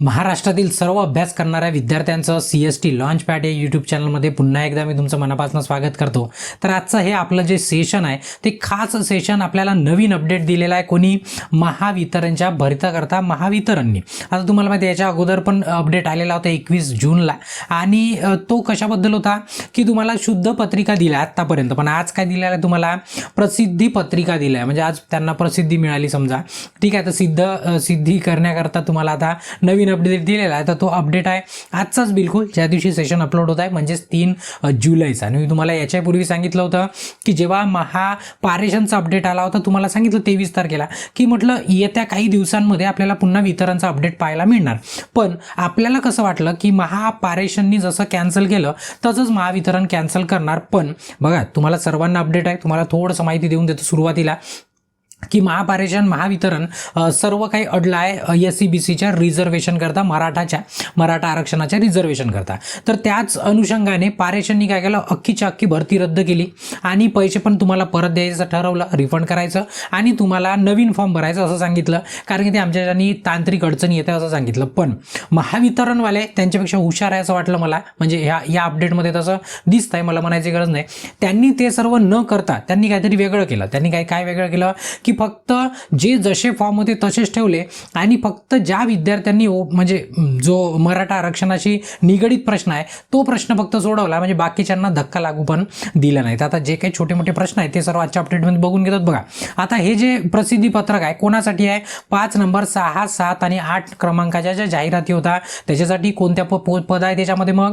महाराष्ट्रातील सर्व अभ्यास करणाऱ्या विद्यार्थ्यांचं C S T launch pad या यूट्यूब चॅनलमध्ये पुन्हा एकदा मी तुमचं मनापासून स्वागत करतो. तर आजचं हे आपलं जे सेशन आहे ते खास सेशन आपल्याला नवीन अपडेट दिलेलं आहे कोणी? महावितरणच्या भरिताकरता महावितरणनी. आता तुम्हाला माहिती याच्या अगोदर पण अपडेट आलेला होता एकवीस जूनला. आणि तो कशाबद्दल होता? की तुम्हाला शुद्ध पत्रिका दिल्या आत्तापर्यंत. पण आज काय दिलेलं आहे तुम्हाला? प्रसिद्धी पत्रिका दिल्या आहे. म्हणजे आज त्यांना प्रसिद्धी मिळाली समजा. ठीक आहे तर सिद्ध सिद्धी करण्याकरता तुम्हाला आता नवीन अपडेट दिलेला आहे. तर तो अपडेट आहे. आजचाच बिलकुल. ज्या दिवशी सेशन अपलोड होत आहे म्हणजेच तीन जुलैचा. आणि मी तुम्हाला याच्यापूर्वी सांगितलं होतं की जेव्हा महापारेशनचा अपडेट आला होता तुम्हाला सांगितलं तेवीस तारखेला की म्हटलं येत्या काही दिवसांमध्ये आपल्याला पुन्हा वितरणचा अपडेट पाहायला मिळणार. पण आपल्याला कसं वाटलं की महापारेशननी जसं कॅन्सल केलं तसंच महावितरण कॅन्सल करणार. पण बघा तुम्हाला सर्वांना अपडेट आहे. तुम्हाला थोडंसं माहिती देऊन देतो सुरुवातीला. की महापारेषण महावितरण सर्व काही अडलं आहे एस सी बी सीच्या रिझर्वेशन करता मराठाच्या मराठा आरक्षणाच्या रिझर्वेशन करता. तर त्याच अनुषंगाने पारेषणनी काय केलं? अख्खीच्या अख्खी भरती रद्द केली. आणि पैसे पण तुम्हाला परत द्यायचं ठरवलं रिफंड करायचं. आणि तुम्हाला नवीन फॉर्म भरायचं असं सांगितलं. कारण की ते आमच्याच्यानी तांत्रिक अडचणी येते असं सांगितलं. पण महावितरणवाले त्यांच्यापेक्षा हुशार आहे असं वाटलं मला. म्हणजे ह्या या अपडेटमध्ये तसं दिसत आहे मला म्हणायची गरज नाही. त्यांनी ते सर्व न करता त्यांनी काहीतरी वेगळं केलं. त्यांनी काय काय वेगळं केलं? की फक्त जे जसे फॉर्म होते तसेच ठेवले आणि फक्त ज्या विद्यार्थ्यांनी ओ म्हणजे जो मराठा आरक्षणाशी निगडीत प्रश्न आहे तो प्रश्न फक्त सोडवला. म्हणजे बाकीच्यांना धक्का लागू पण दिला नाही. तर आता जे काही छोटे मोठे प्रश्न आहेत ते सर्व आजच्या अपडेटमध्ये बघून घेतात बघा. आता हे जे प्रसिद्धी पत्रक आहे कोणासाठी आहे? पाच नंबर सहा सात आणि आठ क्रमांकाच्या ज्या जाहिराती होता त्याच्यासाठी कोणत्या प पद आहे त्याच्यामध्ये मग?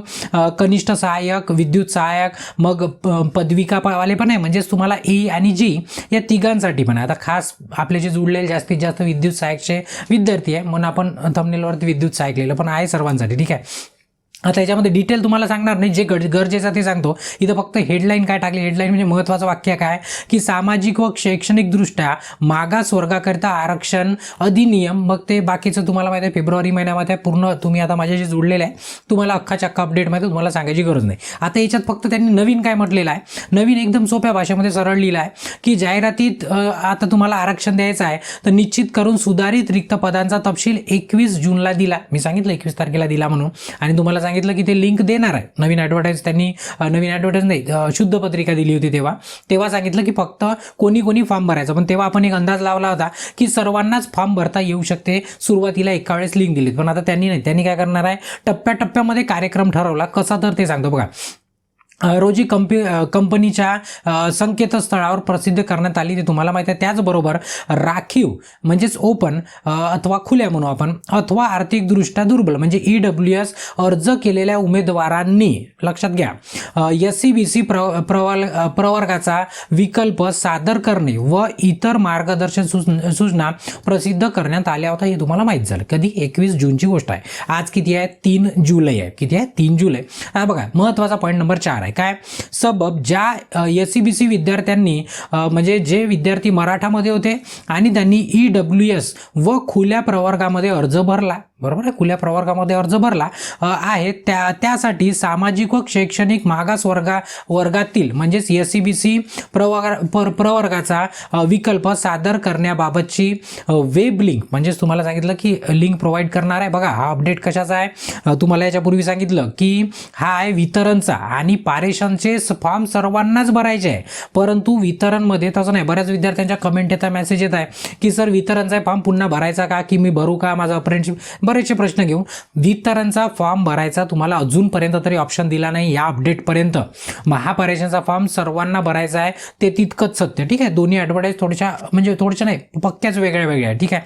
कनिष्ठ सहाय्यक विद्युत सहाय्यक मग प- पदविका प- वाले पण आहे. म्हणजेच तुम्हाला ए आणि जी या तिघांसाठी पण आहे. आता खास आपले जे जुळलेले जास्तीत जास्त विद्युत सहाय्यकचे विद्यार्थी आहे म्हणून आपण थंबनेलवरती विद्युत सहाय्यक लिहिलं पण आहे सर्वांसाठी ठीक आहे? आता याच्यामध्ये डिटेल तुम्हाला सांगणार नाही. जे गड गरजेचं ते सांगतो. इथं फक्त हेडलाईन काय टाकली? हेडलाईन म्हणजे महत्त्वाचं वाक्य काय? की सामाजिक व शैक्षणिकदृष्ट्या मागास वर्गाकरिता आरक्षण अधिनियम. मग ते बाकीचं तुम्हाला माहिती आहे फेब्रुवारी महिन्यामध्ये पूर्ण तुम्ही आता माझ्याशी जुळलेलं आहे. तुम्हाला अख्खा चक्का अपडेटमध्ये तुम्हाला सांगायची गरज नाही. आता याच्यात फक्त त्यांनी नवीन काय म्हटलेलं आहे? नवीन एकदम सोप्या भाषेमध्ये सरळ लिहिलं आहे की जाहिरातीत आता तुम्हाला आरक्षण द्यायचं आहे तर निश्चित करून सुधारित रिक्त पदांचा तपशील एकवीस जूनला दिला. मी सांगितलं एकवीस तारखेला दिला म्हणून. आणि तुम्हाला सांगितलं सांगितलं की ते लिंक देणार आहे. नवीन ॲडव्हर्टाईज त्यांनी नवीन ॲडव्हर्टाईज नाही शुद्ध पत्रिका दिली होती तेव्हा. तेव्हा सांगितलं की फक्त कोणी कोणी फॉर्म भरायचं. पण तेव्हा आपण एक अंदाज लावला होता की सर्वांनाच फॉर्म भरता येऊ शकते. सुरुवातीला एका वेळेस लिंक दिली पण आता त्यांनी नाही. त्यांनी काय करणार आहे? टप्प्याटप्प्यामध्ये कार्यक्रम ठरवला. कसा तर ते सांगतो बघा. रोजी कंपी कंपनीच्या संकेतस्थळावर प्रसिद्ध करण्यात आली. ते तुम्हाला माहिती आहे. त्याचबरोबर राखीव म्हणजेच ओपन अथवा खुल्या म्हणू आपण अथवा आर्थिकदृष्ट्या दुर्बल म्हणजे ई डब्ल्यू एस अर्ज केलेल्या उमेदवारांनी लक्षात घ्या एस सी बी सी प्र प्रवाल प्रवर्गाचा विकल्प सादर करणे व इतर मार्गदर्शन सूचना सूचना प्रसिद्ध करण्यात आल्या होत्या. हे तुम्हाला माहीत झालं. कधी? एकवीस जूनची गोष्ट आहे. आज किती आहे? तीन जुलै आहे. किती आहे? तीन जुलै. बघा महत्त्वाचा पॉईंट नंबर चार आहे. काय? सबब ज्या एस सी बी सी विद्यार्थ्यांनी म्हणजे जे विद्यार्थी मराठामध्ये होते आणि त्यांनी ई डब्ल्यू एस व खुल्या प्रवर्गामध्ये अर्ज भरला. बरोबर आहे? खुल्या प्रवर्गामध्ये अर्ज भरला आहे. त्या त्यासाठी सामाजिक व शैक्षणिक मागास वर्गा वर्गातील म्हणजेच एस सी बी सी प्रवर्ग पर प्रवर्गाचा विकल्प सादर करण्याबाबतची वेब लिंक म्हणजेच तुम्हाला सांगितलं की लिंक प्रोव्हाइड करणार आहे. बघा हा अपडेट कशाचा आहे? तुम्हाला याच्यापूर्वी सांगितलं की हा आहे वितरणचा आणि पारेषणचे फॉर्म सर्वांनाच भरायचे आहे. परंतु वितरणमध्ये तसं नाही. बऱ्याच विद्यार्थ्यांच्या कमेंट येतात मेसेज येत आहे की सर वितरणचा फॉर्म पुन्हा भरायचा का? की मी भरू का? माझा अप्रेंटशिप बरेचसे प्रश्न घेऊ. वितरणचा फॉर्म भरायचा तुम्हाला अजूनपर्यंत तरी ऑप्शन दिला नाही या अपडेटपर्यंत महापारेषणचा फॉर्म सर्वांना भरायचा आहे ते तितकंच सत्य. ठीक आहे? दोन्ही ॲडव्हर्टाईज थोड्याशा म्हणजे थोड्याशा नाही पक्क्याच वेगळ्या वेगळ्या आहे. ठीक आहे?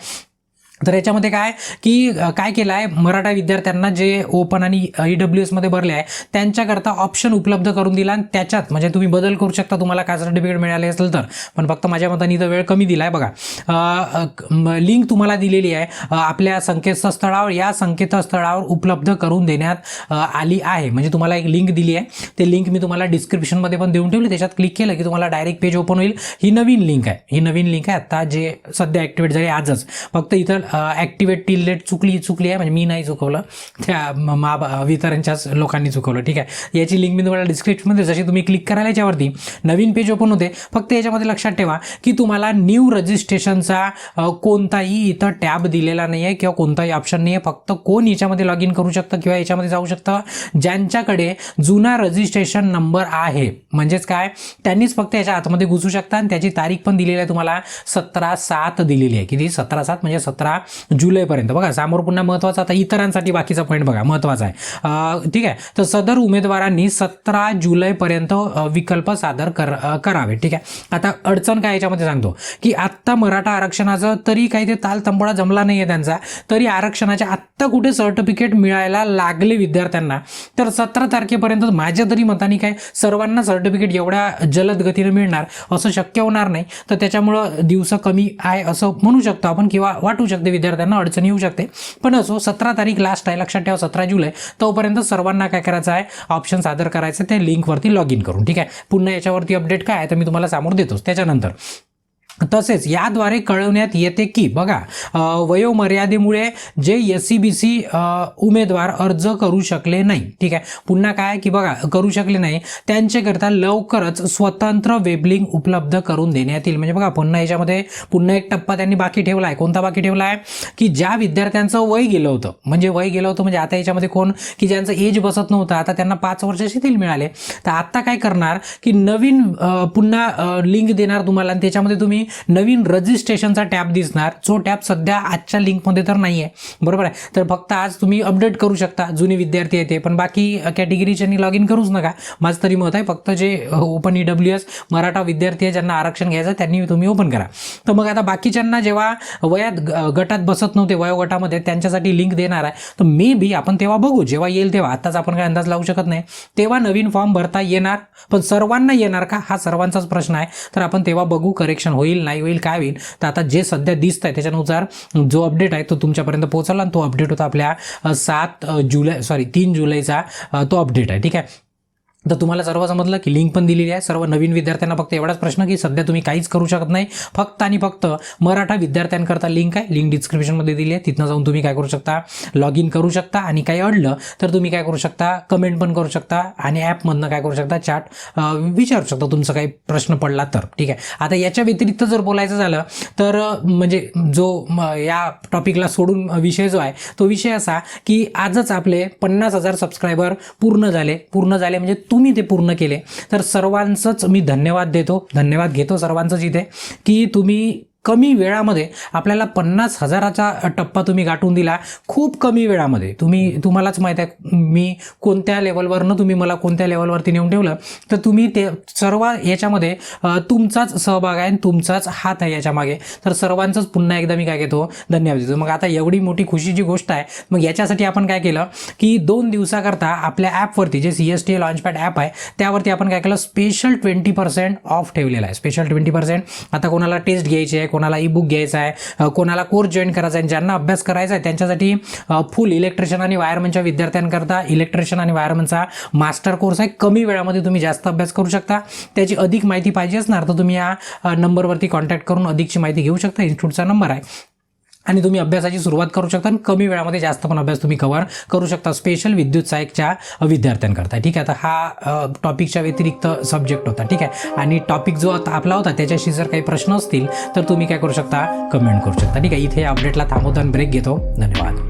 तर याच्यामध्ये काय की काय केलं आहे मराठा विद्यार्थ्यांना जे ओपन आणि ई डब्ल्यू एसमध्ये भरले आहे त्यांच्याकरता ऑप्शन उपलब्ध करून दिला आणि त्याच्यात म्हणजे तुम्ही बदल करू शकता तुम्हाला काय सर्टिफिकेट मिळाले असेल तर. पण फक्त माझ्या मताने इथं वेळ कमी दिला आहे बघा लिंक तुम्हाला दिलेली आहे आपल्या संकेतस्थळावर या संकेतस्थळावर उपलब्ध करून देण्यात आली आहे. म्हणजे तुम्हाला एक लिंक दिली आहे. ते लिंक मी तुम्हाला डिस्क्रिप्शनमध्ये पण देऊन ठेवली. त्याच्यात क्लिक केलं की तुम्हाला डायरेक्ट पेज ओपन होईल. ही नवीन लिंक आहे. ही नवीन लिंक आहे. आता जे सध्या ॲक्टिवेट झाली आजच. फक्त इथं ॲक्टिवेट टिल डेट चुकली चुकली आहे. म्हणजे मी नाही चुकवलं. त्या म- मा वितरणच्याच लोकांनी चुकवलं. ठीक आहे? याची लिंक मी तुम्हाला डिस्क्रिप्शनमध्ये जशी तुम्ही क्लिक करायला याच्यावरती नवीन पेज ओपन होते. फक्त याच्यामध्ये लक्षात ठेवा की तुम्हाला न्यू रजिस्ट्रेशनचा कोणताही इथं टॅब दिलेला नाही आहे किंवा कोणताही ऑप्शन नाही आहे फक्त कोण याच्यामध्ये लॉग इन करू शकतं किंवा याच्यामध्ये जाऊ शकतं? ज्यांच्याकडे जुना रजिस्ट्रेशन नंबर आहे. म्हणजेच काय? त्यांनीच फक्त याच्या आतमध्ये घुसू शकता आणि त्याची तारीख पण दिलेली आहे तुम्हाला सतरा सात दिलेली आहे. किती? सतरा सात म्हणजे सतरा जुलैपर्यंत. बघा समोर पुन्हा महत्त्वाचा आता इतरांसाठी बाकीचा पॉईंट बघा महत्त्वाचा आहे. ठीक आहे? तर सदर उमेदवारांनी सतरा जुलैपर्यंत विकल्प सादर कर करावे. ठीक आहे? आता अडचण काय याच्यामध्ये सांगतो? की आत्ता मराठा आरक्षणाचं तरी काही ते ताल तंबोडा जमला नाही आहे त्यांचा. तरी आरक्षणाचे आत्ता कुठे सर्टिफिकेट मिळायला लागले विद्यार्थ्यांना? तर सतरा तारखेपर्यंत माझ्या तरी मताने काय सर्वांना सर्टिफिकेट एवढ्या जलद गतीने मिळणार असं शक्य होणार नाही. तर त्याच्यामुळं दिवस कमी आहे असं म्हणू शकतो आपण किंवा वाटू शकते. विद्यार्थ्यांना अडचण येऊ शकते. पण असो हो, सतरा तारीख लास्ट आहे. लक्षात ठेवा सतरा जुलै तोपर्यंत सर्वांना काय करायचं आहे? ऑप्शन सादर करायचं ते त्या लिंकवरती लॉग इन करून. ठीक आहे? पुन्हा याच्यावरती अपडेट काय आहे तर मी तुम्हाला समोर देतोच. त्याच्यानंतर तसेच याद्वारे कळवण्यात येते की बघा वयोमर्यादेमुळे जे एस सी बी सी उमेदवार अर्ज करू शकले नाही ठीक आहे? पुन्हा काय की बघा करू शकले नाही त्यांच्याकरता लवकरच स्वतंत्र वेबलिंग उपलब्ध करून देण्यात येईल. म्हणजे बघा पुन्हा याच्यामध्ये पुन्हा एक टप्पा त्यांनी बाकी ठेवला आहे कोणता बाकी ठेवला आहे की ज्या विद्यार्थ्यांचं वय गेलं होतं म्हणजे वय गेलं होतं म्हणजे आता याच्यामध्ये कोण? की ज्यांचं एज बसत नव्हतं आता त्यांना पाच वर्ष शिथिल मिळाले. तर आत्ता काय करणार? की नवीन पुन्हा लिंक देणार तुम्हाला आणि त्याच्यामध्ये तुम्ही नवीन रजिस्ट्रेशनचा टॅब दिसणार. जो टॅब सध्या आजच्या लिंकमध्ये तर नाही आहे बरोबर आहे? तर फक्त आज तुम्ही अपडेट करू शकता. जुने विद्यार्थी येते पण बाकी कॅटेगरीच्यांनी लॉग इन करूच नका. माझं तरी मत आहे फक्त जे open E W S Maratha विद्यार्थी आहे ज्यांना आरक्षण घ्यायचं आहे, त्यांनी तुम्ही ओपन करा. तर मग आता बाकीच्यांना जेव्हा वयात ग- गटात बसत नव्हते वयोगटामध्ये त्यांच्यासाठी लिंक देणार आहे. तर मे बी आपण तेव्हा बघू. जेव्हा येईल तेव्हा. आताच आपण काय अंदाज लावू शकत नाही. तेव्हा नवीन फॉर्म भरता येणार पण सर्वांना येणार का? हा सर्वांचाच प्रश्न आहे. तर आपण तेव्हा बघू. करेक्शन होईल नाही होईल काय होईल तर आता जे सध्या दिसत आहे त्याच्यानुसार जो अपडेट आहे तो तुमच्यापर्यंत पोहोचला आणि तो अपडेट होता आपल्या सात जुलै सॉरी तीन जुलैचा तो अपडेट आहे. ठीक आहे? तर तुम्हाला सर्व समजलं की लिंक पण दिलेली आहे. सर्व नवीन विद्यार्थ्यांना फक्त एवढाच प्रश्न की सध्या तुम्ही काहीच करू शकत नाही. फक्त आणि फक्त मराठा विद्यार्थ्यांकरता लिंक आहे. लिंक डिस्क्रिप्शनमध्ये दिली आहे. तिथनं जाऊन तुम्ही काय करू शकता? लॉग इन करू शकता. आणि काही अडलं तर तुम्ही काय करू शकता? कमेंट पण करू शकता. आणि ॲपमधनं काय करू शकता? चॅट विचारू शकता. तुमचा काही प्रश्न पडला तर. ठीक आहे. आता याच्या व्यतिरिक्त जर बोलायचं झालं तर म्हणजे जो या टॉपिकला सोडून विषय जो आहे तो विषय असा की आजच आपले पन्नास हजार सबस्क्रायबर पूर्ण झाले. पूर्ण झाले म्हणजे तुम्ही ते पूर्ण केले. तर सर्वांचंच मी धन्यवाद देतो. धन्यवाद घेतो सर्वांचंच इथे की तुम्ही कमी वेळामध्ये आपल्याला पन्नास हजाराचा टप्पा तुम्ही गाठून दिला. खूप कमी वेळामध्ये. तुम्ही तुम्हालाच माहीत आहे मी कोणत्या लेवलवरनं तुम्ही मला कोणत्या लेवलवरती नेऊन ठेवलं तर तुम्ही ते सर्व याच्यामध्ये तुमचाच सहभाग आहे आणि तुमचाच हात आहे याच्यामागे. तर सर्वांचंच पुन्हा एकदा मी काय घेतो? धन्यवाद देतो. मग आता एवढी मोठी खुशीची गोष्ट आहे. मग याच्यासाठी आपण काय केलं की दोन दिवसाकरता आपल्या ॲपवरती जे C S T launchpad app आहे त्यावरती आपण काय केलं स्पेशल ट्वेंटी पर्सेंट ऑफ ठेवलेला आहे. स्पेशल ट्वेंटी पर्सेंट आता कोणाला टेस्ट घ्यायची आहे कोणाला ई बुक घ्यायचा आहे कोणाला कोर्स जॉईन करायचा आहे ज्यांना अभ्यास करायचा आहे त्यांच्यासाठी फुल इलेक्ट्रिशियन आणि वायरमनच्या विद्यार्थ्यांकरता इलेक्ट्रिशियन आणि वायरमनचा मास्टर कोर्स आहे. कमी वेळामध्ये तुम्ही जास्त अभ्यास करू शकता. त्याची अधिक माहिती पाहिजे असणार तर तुम्ही या नंबरवरती कॉन्टॅक्ट करून अधिकची माहिती घेऊ शकता. इन्स्टिट्यूटचा नंबर आहे. आणि तुम्ही अभ्यासाची सुरुवात करू शकता आणि कमी वेळामध्ये जास्त पण अभ्यास तुम्ही कव्हर करू शकता. स्पेशल विद्युत सहायकच्या विद्यार्थ्यांकरता. ठीक आहे? आता हा टॉपिकच्या व्यतिरिक्त सब्जेक्ट होता. ठीक आहे? आणि टॉपिक जो आता आपला होता त्याच्याशी जर काही प्रश्न असतील तर तुम्ही काय करू शकता? कमेंट करू शकता. ठीक आहे? इथे अपडेटला थांबवतो आणि ब्रेक घेतो. धन्यवाद.